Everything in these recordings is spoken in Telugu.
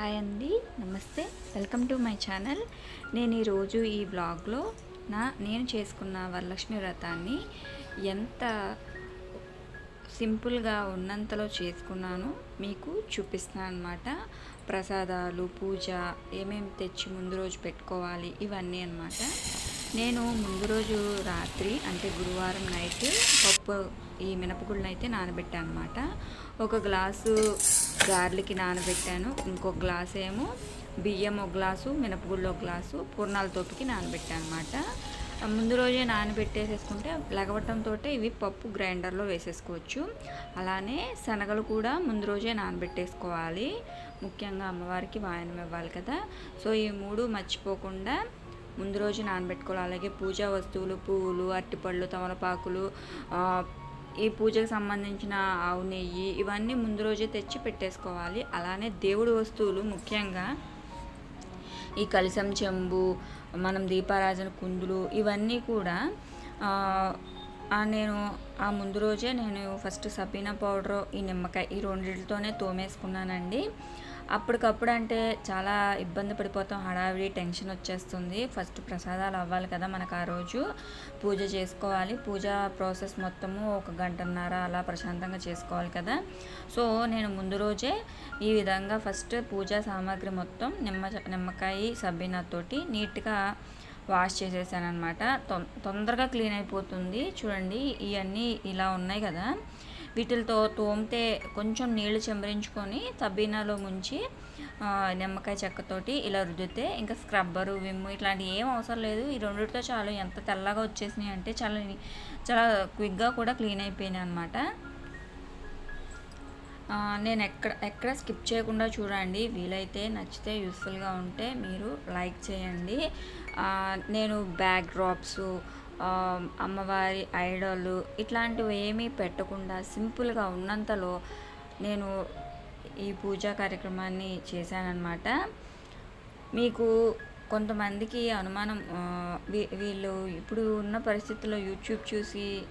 హాయ్ అండి నమస్తే. Welcome to my channel. నేను ఈరోజు ఈ బ్లాగ్లో నా నేను చేసుకున్న వరలక్ష్మి వ్రతాన్ని ఎంత సింపుల్గా ఉన్నంతలో చేసుకున్నాను మీకు చూపిస్తాను అనమాట ప్రసాదాలు పూజ ఏమేమి తెచ్చి ముందు రోజు పెట్టుకోవాలి ఇవన్నీ అనమాట నేను ముందు రోజు రాత్రి అంటే గురువారం నైట్ పప్పు ఈ మినపగుళ్ళని అయితే నానబెట్టాను అనమాట ఒక గ్లాసు గార్లికి నానబెట్టాను. ఇంకో గ్లాస్ ఏమో బియ్యం ఒక గ్లాసు మినపగుళ్ళు ఒక గ్లాసు పూర్ణాల తోపుకి నానబెట్టాను అనమాట ముందు రోజే నానబెట్టేసేసుకుంటే లగవటంతో ఇవి పప్పు గ్రైండర్లో వేసేసుకోవచ్చు. అలానే శనగలు కూడా ముందు రోజే నానబెట్టేసుకోవాలి. ముఖ్యంగా అమ్మవారికి వాయనం ఇవ్వాలి కదా. సో ఈ మూడు మర్చిపోకుండా ముందు రోజు నానబెట్టుకోవాలి. అలాగే పూజా వస్తువులు పువ్వులు అరటిపళ్ళు తమలపాకులు ఈ పూజకు సంబంధించిన ఆవు నెయ్యి ఇవన్నీ ముందు రోజే తెచ్చి పెట్టేసుకోవాలి. అలానే దేవుడి వస్తువులు ముఖ్యంగా ఈ కలిసం చెంబు మనం దీపారాజన కుందులు ఇవన్నీ కూడా నేను ఆ ముందు రోజే నేను ఫస్ట్ సబీనా పౌడరు ఈ నిమ్మకాయ ఈ రెండింటితోనే తోమేసుకున్నానండి. అప్పటికప్పుడు అంటే చాలా ఇబ్బంది పడిపోతాం హడావిడి టెన్షన్ వచ్చేస్తుంది. ఫస్ట్ ప్రసాదాలు అవ్వాలి కదా మనకు ఆ రోజు. పూజ చేసుకోవాలి. పూజ ప్రాసెస్ మొత్తము ఒక గంటన్నర అలా ప్రశాంతంగా చేసుకోవాలి కదా. సో నేను ముందు రోజే ఈ విధంగా ఫస్ట్ పూజా సామాగ్రి మొత్తం నిమ్మ నిమ్మకాయ సబ్బినతోటి నీట్గా వాష్ చేసేసాను అనమాట తొందరగా క్లీన్ అయిపోతుంది. చూడండి ఇవన్నీ ఇలా ఉన్నాయి కదా. వీటితో తోమితే కొంచెం నీళ్ళు చెంబరించుకొని తబీనాలో ముంచి నిమ్మకాయ చెక్కతోటి ఇలా రుద్దితే ఇంకా స్క్రబ్బరు విమ్ ఇట్లాంటివి ఏం అవసరం లేదు. ఈ రెండిటితో చాలు ఎంత తెల్లగా వచ్చేసినాయి అంటే చాలా చాలా క్విక్గా కూడా క్లీన్ అయిపోయినాయి అనమాట నేను ఎక్కడ ఎక్కడ స్కిప్ చేయకుండా చూడండి. వీలైతే నచ్చితే యూస్ఫుల్గా ఉంటే మీరు లైక్ చేయండి. నేను బ్యాక్ డ్రాప్స్ అమ్మవారి ఐడలు ఇట్లాంటివి ఏమీ పెట్టకుండా సింపుల్గా ఉన్నంతలో నేను ఈ పూజా కార్యక్రమాన్ని చేశానన్నమాట. మీకు కొంతమందికి అనుమానం వీ- వీళ్ళు ఇప్పుడు ఉన్న పరిస్థితుల్లో యూట్యూబ్ చూసి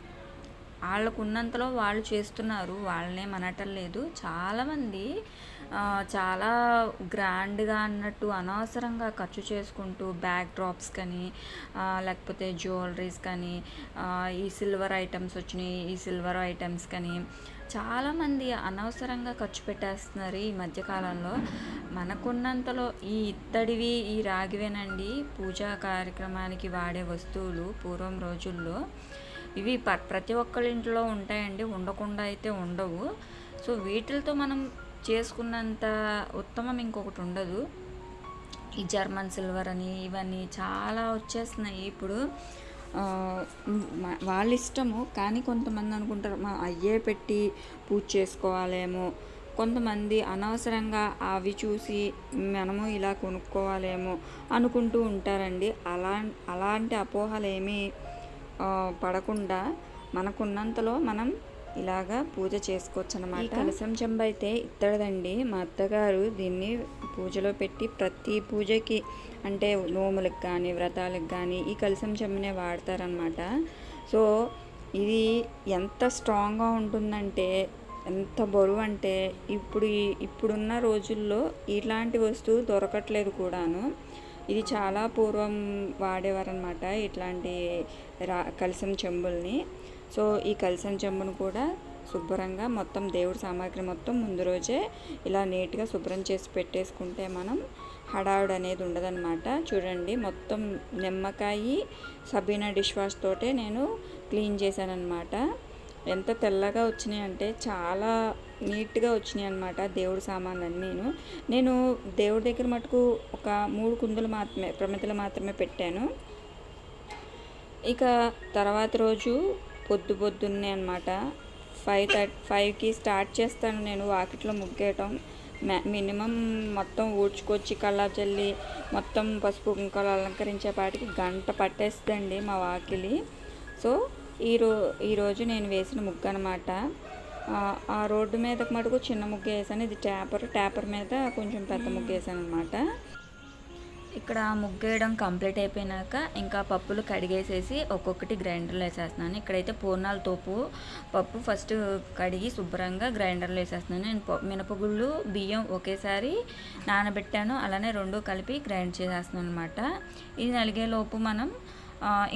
వాళ్ళకు ఉన్నంతలో వాళ్ళు చేస్తున్నారు. వాళ్ళనే అనటం లేదు చాలామంది చాలా గ్రాండ్గా అన్నట్టు అనవసరంగా ఖర్చు చేసుకుంటూ బ్యాక్ డ్రాప్స్ కానీ లేకపోతే జ్యువెలరీస్ కానీ ఈ సిల్వర్ ఐటమ్స్ వచ్చినాయి ఈ సిల్వర్ ఐటమ్స్ కానీ చాలామంది అనవసరంగా ఖర్చు పెట్టేస్తున్నారు ఈ మధ్యకాలంలో మనకున్నంతలో ఈ ఇత్తడివి ఈ రాగివేనండి పూజా కార్యక్రమానికి వాడే వస్తువులు పూర్వం రోజుల్లో ఇవి ప- ప్రతి ఒక్కళ్ళ ఇంట్లో ఉంటాయండి ఉండకుండా అయితే ఉండవు. సో వీటితో మనం చేసుకున్నంత ఉత్తమం ఇంకొకటి ఉండదు. ఈ జర్మన్ సిల్వర్ అని ఇవన్నీ చాలా వచ్చేస్తున్నాయి ఇప్పుడు. వాళ్ళ ఇష్టము కానీ కొంతమంది అనుకుంటారు మా అయ్యే పెట్టి పూజ చేసుకోవాలేమో. కొంతమంది అనవసరంగా అవి చూసి మనము ఇలా కొనుక్కోవాలేమో అనుకుంటూ ఉంటారండి. అలా అలాంటి అపోహలు ఏమీ పడకుండా మనకున్నంతలో మనం ఇలాగా పూజ చేసుకోవచ్చు అనమాట కలసం చెంబ అయితే ఇత్తడదండి. మా అత్తగారు దీన్ని పూజలో పెట్టి ప్రతి పూజకి అంటే నోములకు కానీ వ్రతాలకు కానీ ఈ కలసం చెంబనే వాడతారనమాట సో ఇది ఎంత స్ట్రాంగ్గా ఉంటుందంటే ఎంత బరువు అంటే ఇప్పుడు ఇప్పుడున్న రోజుల్లో ఇలాంటి వస్తువు దొరకట్లేదు కూడాను. ఇది చాలా పూర్వం వాడేవారనమాట ఇట్లాంటి రా కలసం చెంబుల్ని. సో ఈ కలసం చెంబును కూడా శుభ్రంగా మొత్తం దేవుడి సామాగ్రి మొత్తం ముందు రోజే ఇలా నీట్గా శుభ్రం చేసి పెట్టేసుకుంటే మనం హడావుడు అనేది ఉండదన్నమాట. చూడండి మొత్తం నిమ్మకాయ సబీనా డిష్ వాష్ తోటే నేను క్లీన్ చేశానన్నమాట. ఎంత తెల్లగా వచ్చినాయి అంటే చాలా నీట్గా వచ్చినాయి అనమాట దేవుడు సామాన్లు అన్నీను నేను దేవుడి దగ్గర మటుకు ఒక మూడు కుందులు మాత్రమే ప్రమిదలు మాత్రమే పెట్టాను. ఇక తర్వాత రోజు పొద్దు పొద్దున్నే అనమాట ఫైవ్ థర్టీ ఫైవ్కి స్టార్ట్ చేస్తాను నేను వాకిట్లో ముగ్గేయటం. మినిమం మొత్తం ఊడ్చుకొచ్చి కల్లాపు చల్లి మొత్తం పసుపు కుంకాలు అలంకరించే పాటికి గంట పట్టేస్తుందండి మా వాకిలి. సో ఈ ఈరోజు నేను వేసిన ముగ్గు అనమాట ఆ రోడ్డు మీద మటుకు చిన్న ముగ్గు వేసాను ఇది ట్యాపర్ ట్యాపర్ మీద కొంచెం పెద్ద ముగ్గు వేసాను అనమాట ఇక్కడ ముగ్గేయడం కంప్లీట్ అయిపోయినాక ఇంకా పప్పులు కడిగేసేసి ఒక్కొక్కటి గ్రైండర్లో వేసేస్తున్నాను. ఇక్కడైతే పూర్ణాల తోపు పప్పు ఫస్ట్ కడిగి శుభ్రంగా గ్రైండర్లో వేసేస్తున్నాను. నేను మినపగుళ్ళు బియ్యం ఒకేసారి నానబెట్టాను. అలానే రెండు కలిపి గ్రైండ్ చేసేస్తున్నాను అనమాట ఇది నలిగేలోపు మనం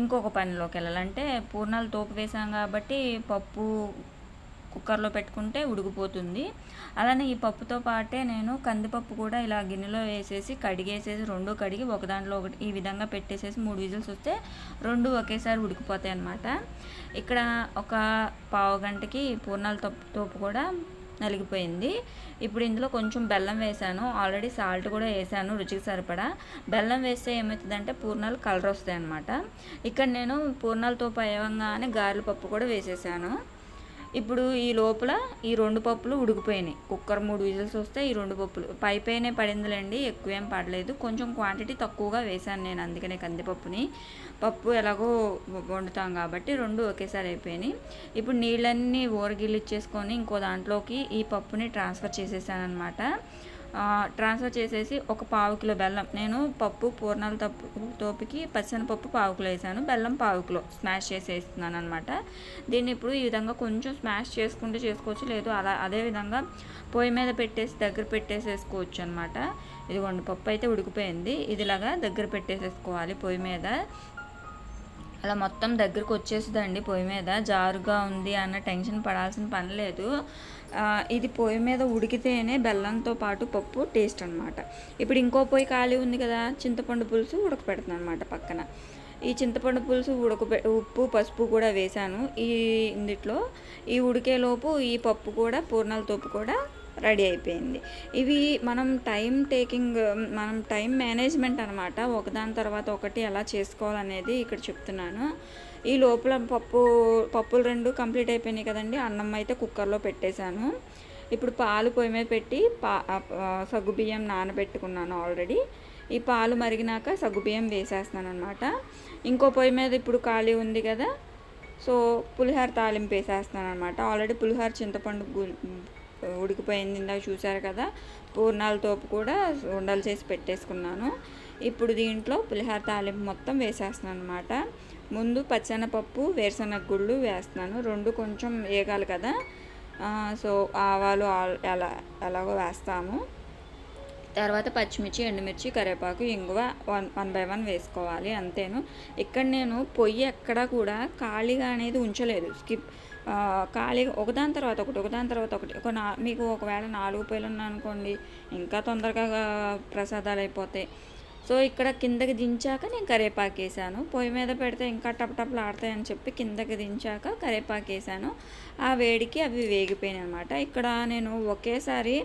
ఇంకొక పనిలోకి వెళ్ళాలంటే పూర్ణాలు తోపు వేసాం కాబట్టి పప్పు కుక్కర్లో పెట్టుకుంటే ఉడికిపోతుంది. అలానే ఈ పప్పుతో పాటే నేను కందిపప్పు కూడా ఇలా గిన్నెలో వేసేసి కడిగేసేసి రెండు కడిగి ఒక దాంట్లో ఒకటి ఈ విధంగా పెట్టేసేసి మూడు విజిల్స్ వస్తే రెండు ఒకేసారి ఉడికిపోతాయి అన్నమాట. ఇక్కడ ఒక పావు గంటకి పూర్ణాల తప్పు తోపు కూడా నలిగిపోయింది. ఇప్పుడు ఇందులో కొంచెం బెల్లం వేసాను. ఆల్రెడీ సాల్ట్ కూడా వేసాను రుచికి సరిపడా. బెల్లం వేస్తే ఏమవుతుందంటే పూర్ణాలు కలర్ వస్తాయి అన్నమాట. ఇక్కడ నేను పూర్ణాలతో పయవంగానే గారెల పప్పు కూడా వేసేసాను. ఇప్పుడు ఈ లోపల ఈ రెండు పప్పులు ఉడికిపోయినాయి. కుక్కర్ మూడు విజిల్స్ వస్తే ఈ రెండు పప్పులు. పై పైనే పడిందిలేండి ఎక్కువ ఏం పడలేదు. కొంచెం క్వాంటిటీ తక్కువగా వేసాను నేను అందుకనే కందిపప్పుని. పప్పు ఎలాగో వండుతాం కాబట్టి రెండు ఒకేసారి అయిపోయినాయి. ఇప్పుడు నీళ్ళన్నీ ఊరగిల్లిచ్చేసుకొని ఇంకో దాంట్లోకి ఈ పప్పుని ట్రాన్స్ఫర్ చేసేసాను అనమాట ట్రాన్స్ఫర్ చేసేసి ఒక పావు కిలో బెల్లం. నేను పప్పు పూర్ణాల తప్పు తోపుకి పచ్చనిపప్పు పావు కిలో వేసాను. బెల్లం పావు కిలో స్మాష్ చేసేస్తున్నాను అనమాట దీన్ని ఇప్పుడు ఈ విధంగా కొంచెం స్మాష్ చేసుకుంటే చేసుకోవచ్చు లేదు అలా అదే విధంగా పొయ్యి మీద పెట్టేసి దగ్గర పెట్టేసేసుకోవచ్చు అనమాట ఇదిగోండి పప్పు అయితే ఉడికిపోయింది. ఇదిలాగా దగ్గర పెట్టేసేసుకోవాలి పొయ్యి మీద. అలా మొత్తం దగ్గరకు వచ్చేసిందండి పొయ్యి మీద. జారుగా ఉంది అన్న టెన్షన్ పడాల్సిన పని లేదు. ఇది పొయ్యి మీద ఉడికితేనే బెల్లంతో పాటు పప్పు టేస్ట్ అనమాట ఇప్పుడు ఇంకో పొయ్యి ఖాళీ ఉంది కదా చింతపండు పులుసు ఉడకపెడుతున్నాను అనమాట పక్కన. ఈ చింతపండు పులుసు ఉడకపె ఉప్పు పసుపు కూడా వేశాను ఈ ఇందిట్లో ఈ ఉడికేలోపు ఈ పప్పు కూడా పూర్ణాల తోపు కూడా రెడీ అయిపోయింది. ఇవి మనం టైం టేకింగ్ మనం టైం మేనేజ్మెంట్ అనమాట ఒకదాని తర్వాత ఒకటి ఎలా చేసుకోవాలనేది ఇక్కడ చెప్తున్నాను. ఈ లోపల పప్పు పప్పులు రెండు కంప్లీట్ అయిపోయినాయి కదండి. అన్నం అయితే కుక్కర్లో పెట్టేశాను. ఇప్పుడు పాలు పొయ్యి మీద పెట్టి పా సగ్గుబియ్యం నానబెట్టుకున్నాను ఆల్రెడీ. ఈ పాలు మరిగినాక సగ్గుబియ్యం వేసేస్తున్నాను అనమాట ఇంకో పొయ్యి మీద ఇప్పుడు ఖాళీ ఉంది కదా సో పులిహోర తాలింపు వేసేస్తున్నాను అనమాట ఆల్రెడీ పులిహోర చింతపండు ఉడికిపోయింది ఇందాక చూసారు కదా పూర్ణాల తోపు కూడా ఉండలు చేసి పెట్టేసుకున్నాను. ఇప్పుడు దీంట్లో పులిహోర తాలింపు మొత్తం వేసేస్తున్నాను అనమాట ముందు పచ్చెనపప్పు వేరుశనగ గుళ్ళు వేస్తున్నాను. రెండు కొంచెం వేగాలి కదా. సో ఆవాలు ఎలా ఎలాగో వేస్తాము. తర్వాత పచ్చిమిర్చి ఎండుమిర్చి కరివేపాకు ఇంగువ వన్ వన్ బై వన్ వేసుకోవాలి అంతేను. ఇక్కడ నేను పొయ్యి ఎక్కడ కూడా ఖాళీగా అనేది ఉంచలేదు. స్కిప్ ఖాళీగా ఒకదాని తర్వాత ఒకటి ఒకదాని తర్వాత ఒకటి ఒక నా మీకు ఒకవేళ నాలుగు పొయ్యిలు ఉన్నాయనుకోండి ఇంకా తొందరగా ప్రసాదాలు అయిపోతాయి. సో ఇక్కడ కిందకి దించాక నేను కరేపాకు వేసాను. పొయ్యి మీద పెడితే ఇంకా టప్ ఆడతాయని చెప్పి కిందకి దించాక కరేపాకు వేసాను. ఆ వేడికి అవి వేగిపోయినాయి అనమాట ఇక్కడ నేను ఒకేసారి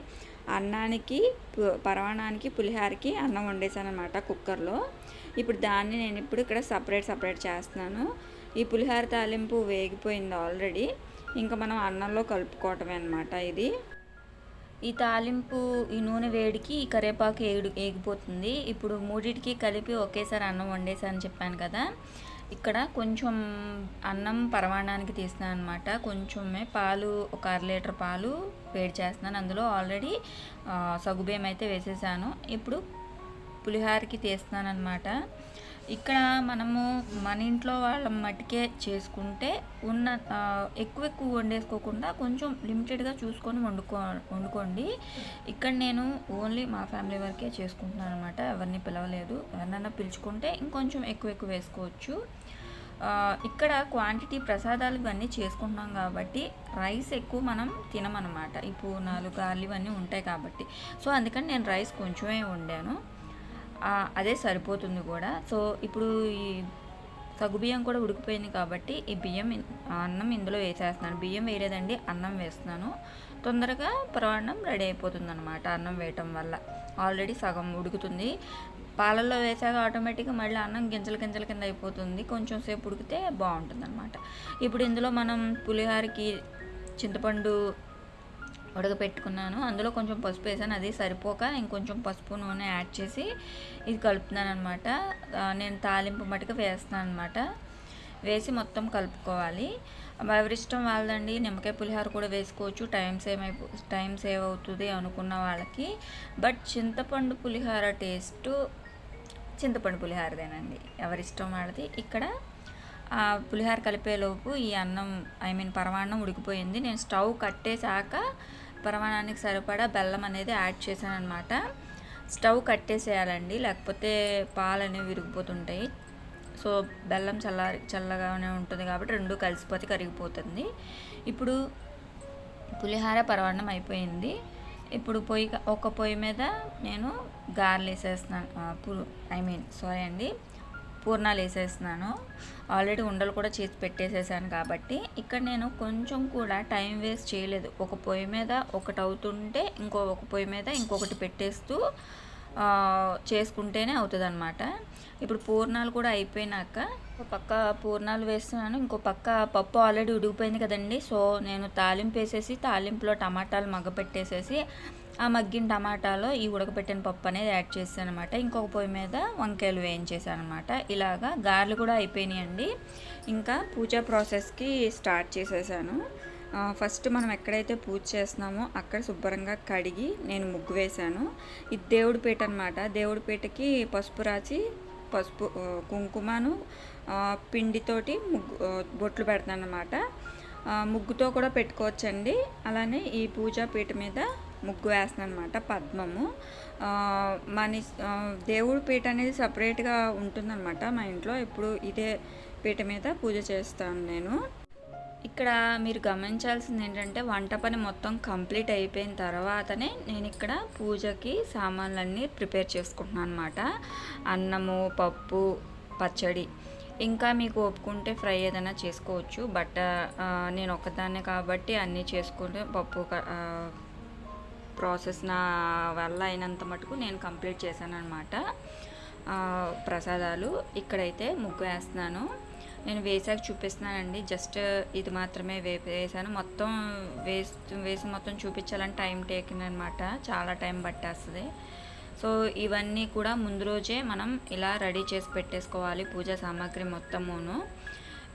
అన్నానికి పరవాణానికి పరమాణానికి పులిహారకి అన్నం వండేసాను అనమాట కుక్కర్లో. ఇప్పుడు దాన్ని నేను ఇప్పుడు ఇక్కడ సపరేట్ సపరేట్ చేస్తున్నాను. ఈ పులిహార తాలింపు వేగిపోయింది ఆల్రెడీ. ఇంకా మనం అన్నంలో కలుపుకోవటమే అనమాట ఇది. ఈ తాలింపు ఈ నూనె వేడికి ఈ కరివేపాకు ఏడు ఏగిపోతుంది. ఇప్పుడు మూడింటికి కలిపి ఒకేసారి అన్నం వండేసాను చెప్పాను కదా. ఇక్కడ కొంచెం అన్నం పరమాణానికి తీస్తున్నాను అనమాట కొంచెమే పాలు ఒక అర లీటర్ పాలు వేడి చేస్తున్నాను. అందులో ఆల్రెడీ సగుబేమైతే అయితే వేసేసాను. ఇప్పుడు పులిహారకి తీస్తున్నాను అనమాట ఇక్కడ మనము మన ఇంట్లో వాళ్ళ మట్టికే చేసుకుంటే ఉన్న ఎక్కువ ఎక్కువ వండేసుకోకుండా కొంచెం లిమిటెడ్గా చూసుకొని వండుకో వండుకోండి. ఇక్కడ నేను ఓన్లీ మా ఫ్యామిలీ వరకే చేసుకుంటున్నాను అనమాట ఎవరిని పిలవలేదు. ఎవరినైనా పిలుచుకుంటే ఇంకొంచెం ఎక్కువ ఎక్కువ వేసుకోవచ్చు. ఇక్కడ క్వాంటిటీ ప్రసాదాలు ఇవన్నీ చేసుకుంటున్నాం కాబట్టి రైస్ ఎక్కువ మనం తినమనమాట ఈ పూర్ణాలు గార్లు ఇవన్నీ ఉంటాయి కాబట్టి. సో అందుకని నేను రైస్ కొంచెమే వండాను. అదే సరిపోతుంది కూడా. సో ఇప్పుడు ఈ సగ్గుబియ్యం కూడా ఉడికిపోయింది కాబట్టి ఈ బియ్యం అన్నం ఇందులో వేసేస్తున్నాను. బియ్యం వేయలేదండి అన్నం వేస్తున్నాను. తొందరగా పరవాన్నం రెడీ అయిపోతుంది అనమాట అన్నం వేయటం వల్ల. ఆల్రెడీ సగం ఉడుకుతుంది. పాలల్లో వేసాక ఆటోమేటిక్గా మళ్ళీ అన్నం గింజల గింజల కింద అయిపోతుంది. కొంచెం సేపు ఉడికితే బాగుంటుంది అనమాట ఇప్పుడు ఇందులో మనం పులిహోరకి చింతపండు ఉడకపెట్టుకున్నాను. అందులో కొంచెం పసుపు వేసాను. అది సరిపోక ఇంకొంచెం పసుపు నూనె యాడ్ చేసి ఇది కలుపుతున్నాను అనమాట నేను తాలింపు మటుకు వేస్తున్నాను అనమాట వేసి మొత్తం కలుపుకోవాలి. ఎవరిష్టం వాళ్ళదండి. నిమ్మకాయ పులిహోర కూడా వేసుకోవచ్చు. టైం సేవ్ అయిపో టైం సేవ్ అవుతుంది అనుకున్న వాళ్ళకి. బట్ చింతపండు పులిహోర టేస్ట్ చింతపండు పులిహారదేనండి. ఎవరిష్టం వాళ్ళది. ఇక్కడ ఆ పులిహార కలిపేలోపు ఈ అన్నం ఐ మీన్ పరమాన్నం ఉడికిపోయింది. నేను స్టవ్ కట్టేశాక పరమాణానికి సరిపడా బెల్లం అనేది యాడ్ చేశాను అనమాట స్టవ్ కట్టేసేయాలండి లేకపోతే పాలు అనేవి విరిగిపోతుంటాయి. సో బెల్లం చల్ల చల్లగానే ఉంటుంది కాబట్టి రెండు కలిసిపోతే కరిగిపోతుంది. ఇప్పుడు పులిహార పరమాన్నం అయిపోయింది. ఇప్పుడు పొయ్యి ఒక పొయ్యి మీద నేను గారెలు వేసేస్తున్నాను. పు ఐ మీన్ సారీ అండి. పూర్ణాలు వేసేస్తున్నాను. ఆల్రెడీ ఉండలు కూడా చేసి పెట్టేసేసాను కాబట్టి ఇక్కడ నేను కొంచెం కూడా టైం వేస్ట్ చేయలేదు. ఒక పొయ్యి మీద ఒకటి అవుతుంటే ఇంకో ఒక పొయ్యి మీద ఇంకొకటి పెట్టేస్తూ చేసుకుంటేనే అవుతుందన్నమాట. ఇప్పుడు పూర్ణాలు కూడా అయిపోయినాక ఒక పక్క పూర్ణాలు వేస్తున్నాను ఇంకో పక్క పప్పు ఆల్రెడీ ఉడిగిపోయింది కదండి. సో నేను తాలింపు వేసేసి తాలింపులో టమాటాలు మగ్గ పెట్టేసేసి ఆ మగ్గిన టమాటాలో ఈ ఉడకపెట్టిన పప్పు అనేది యాడ్ చేశాను అనమాట ఇంకొక పొయ్యి మీద వంకాయలు వేయించేసాను అనమాట ఇలాగా గారెలు కూడా అయిపోయినాయండి. ఇంకా పూజా ప్రాసెస్కి స్టార్ట్ చేసేసాను. ఫస్ట్ మనం ఎక్కడైతే పూజ చేస్తున్నామో అక్కడ శుభ్రంగా కడిగి నేను ముగ్గు వేశాను. ఇది దేవుడి పీట అనమాట దేవుడి పీటకి పసుపు రాసి పసుపు కుంకుమను పిండితోటి ముగ్గు బొట్లు పెడతాను అనమాట ముగ్గుతో కూడా పెట్టుకోవచ్చండి. అలానే ఈ పూజా పీట మీద ముగ్గు వేస్తున్నాను అనమాట పద్మము మన దేవుడి పీట అనేది సపరేట్గా ఉంటుందన్నమాట మా ఇంట్లో. ఇప్పుడు ఇదే పీట మీద పూజ చేస్తాను నేను. ఇక్కడ మీరు గమనించాల్సింది ఏంటంటే వంట పని మొత్తం కంప్లీట్ అయిపోయిన తర్వాతనే నేను ఇక్కడ పూజకి సామాన్లన్నీ ప్రిపేర్ చేసుకుంటున్నాను అనమాట అన్నము పప్పు పచ్చడి. ఇంకా మీకు ఒప్పుకుంటే ఫ్రై ఏదైనా చేసుకోవచ్చు. బట్ నేను ఒకదాన్నే కాబట్టి అన్నీ చేసుకుంటే పప్పు ప్రాసెస్ నా వల్ల అయినంత మటుకు నేను కంప్లీట్ చేశాను అనమాట ప్రసాదాలు ఇక్కడైతే ముగ్గు వేస్తున్నాను. నేను వేసాక చూపిస్తున్నానండి. జస్ట్ ఇది మాత్రమే వే వేసాను మొత్తం వేసి వేసి మొత్తం చూపించాలని టైం టేకింగ్ అనమాట చాలా టైం పట్టేస్తుంది. సో ఇవన్నీ కూడా ముందు రోజే మనం ఇలా రెడీ చేసి పెట్టేసుకోవాలి పూజా సామాగ్రి మొత్తమును.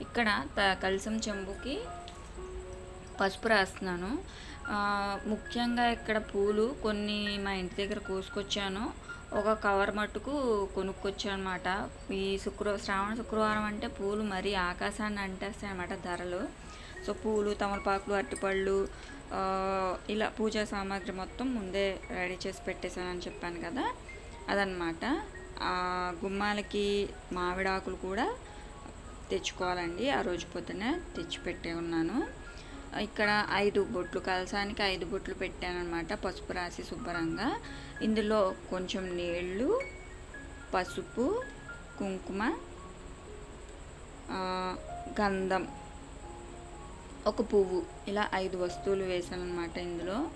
ఇక్కడ త కలసం చెంబుకి పసుపు రాస్తున్నాను. ముఖ్యంగా ఇక్కడ పూలు కొన్ని మా ఇంటి దగ్గర కోసుకొచ్చాను. ఒక కవర్ మట్టుకు కొనుక్కొచ్చాను అనమాట ఈ శుక్ర శ్రావణ శుక్రవారం అంటే పూలు మరీ ఆకాశాన్ని అంటేస్తాయి అనమాట ధరలు. సో పూలు తమలపాకులు అరటిపళ్ళు ఇలా పూజా సామాగ్రి మొత్తం ముందే రెడీ చేసి పెట్టేశానని చెప్పాను కదా. అదనమాట గుమ్మాలకి మామిడాకులు కూడా తెచ్చుకోవాలండి. ఆ రోజు పొద్దున తెచ్చిపెట్టే ఉన్నాను. ఇక్కడ ఐదు బొట్లు కలసానికి ఐదు బొట్లు పెట్టాను అనమాట పసుపు రాసి శుభ్రంగా. ఇందులో కొంచెం నీళ్ళు పసుపు కుంకుమ గంధం. ఒక పువ్వు. ఇలా ఐదు వస్తువులు వేసాను అనమాట ఇందులో.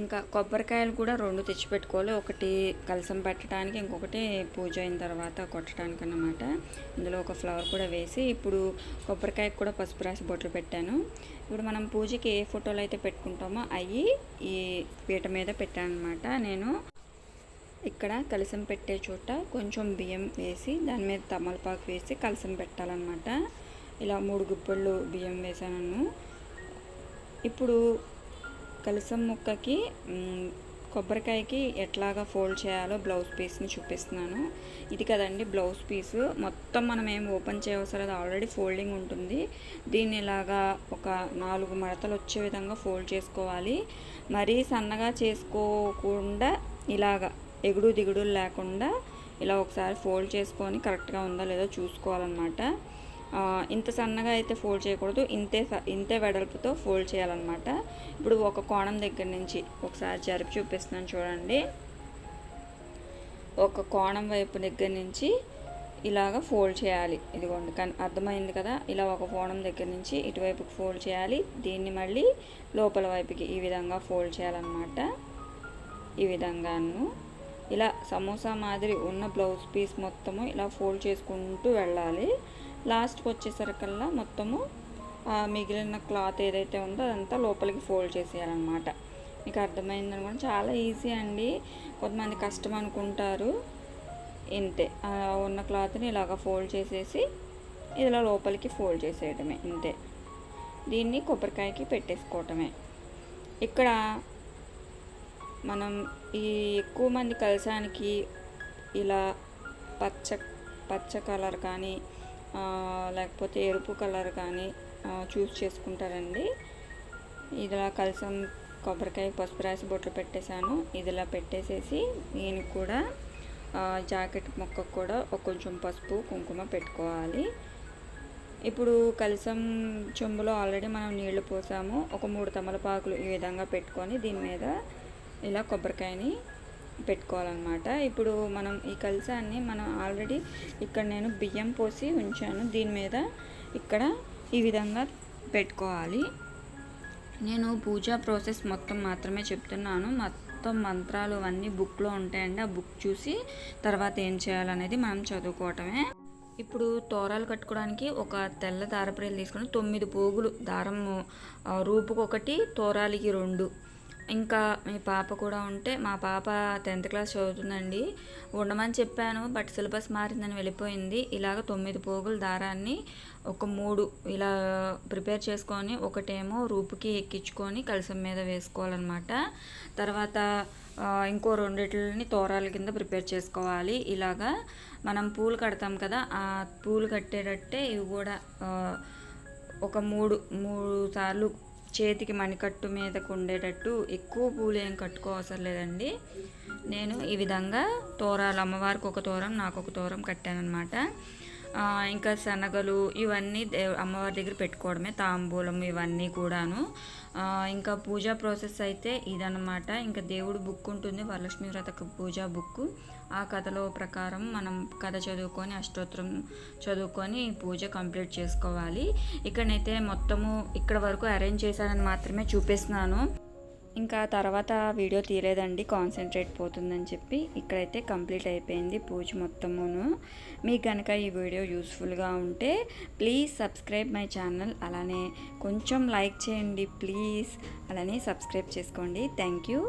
ఇంకా కొబ్బరికాయలు కూడా రెండు తెచ్చిపెట్టుకోవాలి. ఒకటి కలసం పెట్టడానికి ఇంకొకటి పూజ అయిన తర్వాత కొట్టడానికి అన్నమాట ఇందులో ఒక ఫ్లవర్ కూడా వేసి ఇప్పుడు కొబ్బరికాయకు కూడా పసుపు రాసి బొట్లు పెట్టాను. ఇప్పుడు మనం పూజకి ఏ ఫోటోలు అయితే పెట్టుకుంటామో అవి ఈ పీట మీద పెట్టాను అనమాట నేను ఇక్కడ కలసం పెట్టే చోట కొంచెం బియ్యం వేసి దాని మీద తమలపాకు వేసి కలసం పెట్టాలన్నమాట. ఇలా మూడు గుప్పళ్ళు బియ్యం వేసాను. ఇప్పుడు కలసం ముక్కకి కొబ్బరికాయకి ఎట్లాగా ఫోల్డ్ చేయాలో బ్లౌజ్ పీస్ని చూపిస్తున్నాను. ఇది కదండి బ్లౌజ్ పీసు. మొత్తం మనం ఏం ఓపెన్ చేయవసరం ఆల్రెడీ ఫోల్డింగ్ ఉంటుంది. దీన్ని ఇలాగా ఒక నాలుగు మడతలు వచ్చే విధంగా ఫోల్డ్ చేసుకోవాలి. మరీ సన్నగా చేసుకోకుండా ఇలాగా ఎగుడు దిగుడు లేకుండా ఇలా ఒకసారి ఫోల్డ్ చేసుకొని కరెక్ట్గా ఉందో లేదో చూసుకోవాలన్నమాట. ఇంత సన్నగా అయితే ఫోల్డ్ చేయకూడదు. ఇంతే ఇంతే వెడల్పుతో ఫోల్డ్ చేయాలన్నమాట. ఇప్పుడు ఒక కోణం దగ్గర నుంచి ఒకసారి జరిపి చూపిస్తున్నాను చూడండి. ఒక కోణం వైపు దగ్గర నుంచి ఇలాగ ఫోల్డ్ చేయాలి. ఇదిగోండి కానీ అర్థమైంది కదా? ఇలా ఒక కోణం దగ్గర నుంచి ఇటువైపుకి ఫోల్డ్ చేయాలి. దీన్ని మళ్ళీ లోపల వైపుకి ఈ విధంగా ఫోల్డ్ చేయాలన్నమాట. ఈ విధంగాను ఇలా సమోసా మాదిరి ఉన్న బ్లౌజ్ పీస్ మొత్తము ఇలా ఫోల్డ్ చేసుకుంటూ వెళ్ళాలి. లాస్ట్కి వచ్చేసరికల్లా మొత్తము మిగిలిన క్లాత్ ఏదైతే ఉందో అదంతా లోపలికి ఫోల్డ్ చేసేయాలన్నమాట. మీకు అర్థమైంది అనుకోండి చాలా ఈజీ అండి. కొంతమంది కష్టం అనుకుంటారు. ఇంతే. ఉన్న క్లాత్ని ఇలాగ ఫోల్డ్ చేసేసి ఇలా లోపలికి ఫోల్డ్ చేసేయడమే ఇంతే. దీన్ని కొబ్బరికాయకి పెట్టేసుకోవటమే. ఇక్కడ మనం ఈ ఎక్కువ మంది కలసానికి ఇలా పచ్చ పచ్చ కలర్ కానీ లేకపోతే ఎరుపు కలర్ కానీ చూస్ చేసుకుంటారండి. ఇదిలా కలసం కొబ్బరికాయ పసుపు రాసి బొట్లు పెట్టేశాను. ఇదిలా పెట్టేసేసి దీనికి కూడా జాకెట్ మొక్కకు కూడా ఒక కొంచెం పసుపు కుంకుమ పెట్టుకోవాలి. ఇప్పుడు కలసం చెంబులో ఆల్రెడీ మనం నీళ్ళు పోసాము. ఒక మూడు తమలపాకులు ఈ విధంగా పెట్టుకొని దీని మీద ఇలా కొబ్బరికాయని పెట్టుకోవాలన్నమాట. ఇప్పుడు మనం ఈ కలసాన్ని మనం ఆల్రెడీ ఇక్కడ నేను బియ్యం పోసి ఉంచాను. దీని మీద ఇక్కడ ఈ విధంగా పెట్టుకోవాలి. నేను పూజా ప్రాసెస్ మొత్తం మాత్రమే చెప్తున్నాను. మొత్తం మంత్రాలు అన్నీ బుక్లో ఉంటాయండి. ఆ బుక్ చూసి తర్వాత ఏం చేయాలనేది మనం చదువుకోవటమే. ఇప్పుడు తోరాలు కట్టుకోవడానికి ఒక తెల్ల దారపురేలు తీసుకుని తొమ్మిది పోగులు దారము రూపుకొకటి తోరాలకి తోరాలికి రెండు. ఇంకా మీ పాప కూడా ఉంటే మా పాప టెన్త్ క్లాస్ చదువుతుందండి. ఉండమని చెప్పాను బట్ సిలబస్ మారిందని వెళ్ళిపోయింది. ఇలాగ తొమ్మిది పోగుల దారాన్ని ఒక మూడు ఇలా ప్రిపేర్ చేసుకొని ఒకటేమో రూపుకి ఎక్కించుకొని కలసం మీద వేసుకోవాలన్నమాట. తర్వాత ఇంకో రెండిటిని తోరాల కింద ప్రిపేర్ చేసుకోవాలి. ఇలాగా మనం పూలు కడతాం కదా ఆ పూలు కట్టేటట్టే ఇవి కూడా ఒక మూడు మూడు సార్లు చేతికి మణికట్టు మీదకు ఉండేటట్టు ఎక్కువ పూలు ఏం కట్టుకోవసరం లేదండి. నేను ఈ విధంగా తోరాలు అమ్మవారికి ఒక తోరం నాకు ఒక తోరం కట్టానమాట ఇంకా శనగలు ఇవన్నీ అమ్మవారి దగ్గర పెట్టుకోవడమే తాంబూలం ఇవన్నీ కూడాను. ఇంకా పూజా ప్రాసెస్ అయితే ఇదన్నమాట. ఇంకా దేవుడు బుక్ ఉంటుంది వరలక్ష్మి వ్రత పూజా బుక్ ఆ కథలో ప్రకారం మనం కథ చదువుకొని అష్టోత్తరం చదువుకొని పూజ కంప్లీట్ చేసుకోవాలి. ఇక్కడనైతే మొత్తము ఇక్కడ వరకు అరేంజ్ చేశానని మాత్రమే చూపిస్తున్నాను. ఇంకా తర్వాత వీడియో తీయలేదండి కాన్సన్ట్రేట్ పోతుందని చెప్పి ఇక్కడైతే కంప్లీట్ అయిపోయింది పూజ మొత్తమును. మీకు కనుక ఈ వీడియో యూస్ఫుల్గా ఉంటే ప్లీజ్ సబ్స్క్రైబ్ మై ఛానల్ అలానే కొంచెం లైక్ చేయండి ప్లీజ్ అలానే సబ్స్క్రైబ్ చేసుకోండి. థ్యాంక్ యూ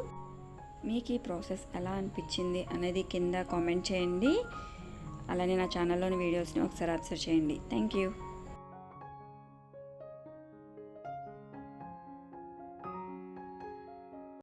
మీకు ఈ ప్రాసెస్ ఎలా అనిపించింది అనేది కింద కామెంట్ చేయండి. అలానే నా ఛానల్లోని వీడియోస్ని ఒకసారి అబ్జర్వ్ చేయండి. Thank you.